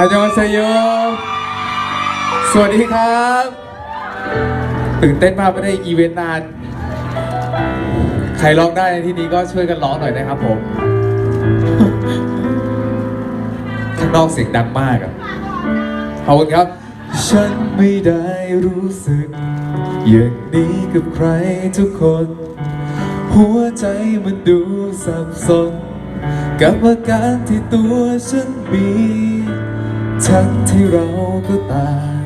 อาจารย์เซโย สวัสดีครับ ตื่นเต้นมากไม่ได้อีเวนต์นาน ใครร้องได้ในที่นี้ก็ช่วยกันร้องหน่อยนะครับผม ข้างนอกเสียงดังมากอะขอบคุณครับ ฉันไม่ได้รู้สึก อย่างนี้กับใครทุกคน หัวใจมันดูสับสน กับอาการที่ตัวฉันมี ทั้งที่เราก็ต่าง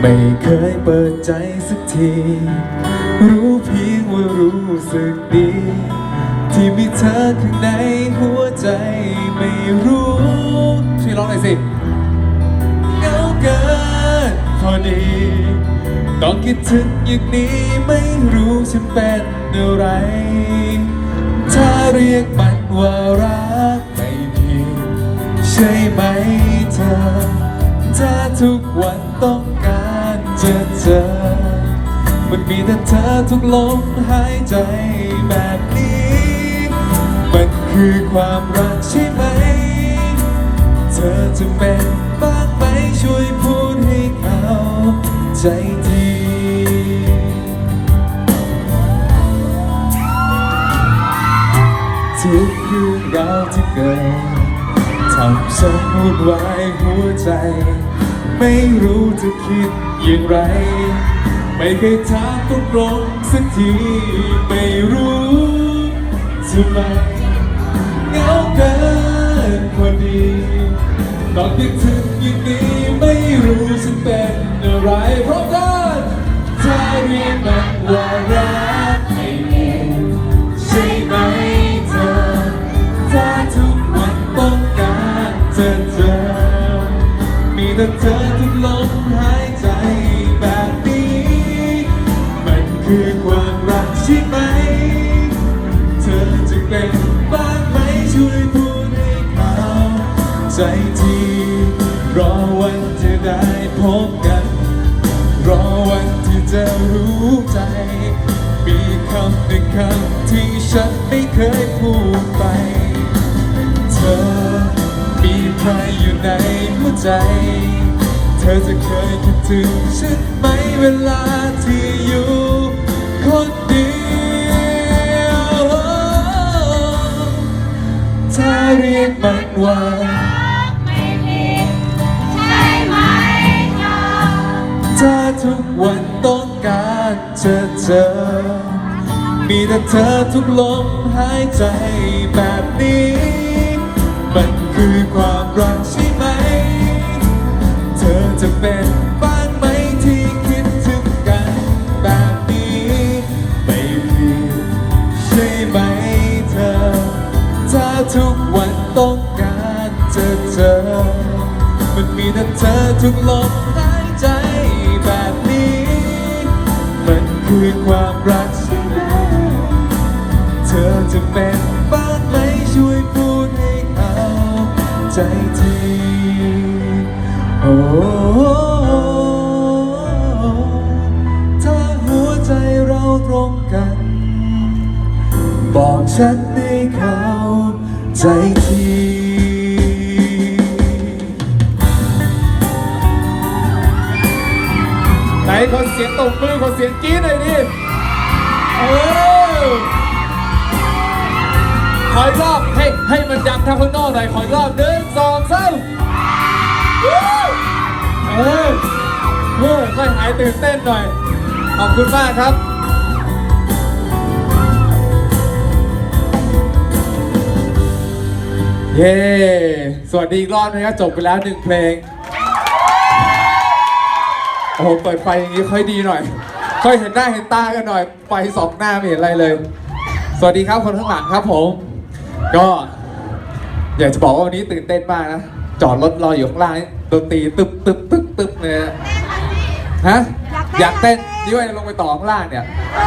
ไม่เคยเปิดใจสักที รู้เพียงว่ารู้สึกดี ที่มีเธอข้างในหัวใจไม่รู้ช่วยร้องหน่อยสิเงาเกินพอดีต้องคิดถึงอย่างนี้ไม่รู้ฉันเป็นอะไร ถ้าเรียกมันว่ารัก ช่ไหมเธอถ้าทุกวันต้องการจะเจอ มันมีแต่เธอทุกลมหายใจแบบนี้ มันคือความรักใช่ไหม เธอจะเป็นบ้างไหมช่วยพูดให้เขาใจทีทุกเรื่องราวที่เกิด ทำฉันวุ่นวายหัวใจ ไม่รู้จะคิดอย่างไร ไม่เคยถามตรงๆสักที ไม่รู้ทำไมเหงาเกินพอดีตอนคิดถึงอย่างนี้ไม่รู้ฉันเป็นอะไร เพราะกันถ้าเรียกมันว่ารัก มีแต่เธอทุกลมหายใจแบบนี้ มันคือความรักใช่ไหม เธอจะเป็นบ้างไหมช่วยพูดให้เขาใจทีรอวันที่ได้พบกัน รอวันที่จะรู้ใจ มีคำหนึ่งคำที่ฉันไม่เคย ในหัวใจ เธอจะเคยคิดถึงฉันไหมเวลาที่อยู่คนเดียวถ้าเรียกมันว่าไม่ผิดใช่ไหมเธอถ้าทุกวันต้องการจะเจอ มีแต่เธอทุกลมหายใจแบบนี้ มันคือความรักใมันมีแต่เธอทุกลมหายใจแบบนี้ มันคือความรักใช่ไหมเธอจะเป็นบ้างไหมช่วยพูดให้เขาใจทีโอ้ถ้าหัวใจเราตรงกัน บอกฉันให้เข้าใจที ตบมือคนเสียงกรี๊ดหน่อยดิเออขออีกรอบให้ให้มันดังทางข้างนอกหน่อยขออีกรอบหนึ่งสองสามวู้เออเออค่อยหายตื่นเต้นหน่อย ขอบคุณมากครับเย้ สวัสดีอีกรอบนะครับจบไปแล้วหนึ่งเพลง อ้โหเปิดไฟอย่างนี้ค่อยดีหน่อย ค่อยเห็นหน้าเห็นตากันหน่อย ไฟสองหน้าไม่เห็นอะไรเลย สวัสดีครับคนข้างหลังครับผม ก็อยากจะบอกว่าวันนี้ตื่นเต้นมากนะ จอดรถรออยู่ข้างล่างนี่ดนตรีตึบตึบตึบตึบเลยนะฮะ อยากเต้นด้วยลงไปต่อข้างล่างเนี่ยโอ้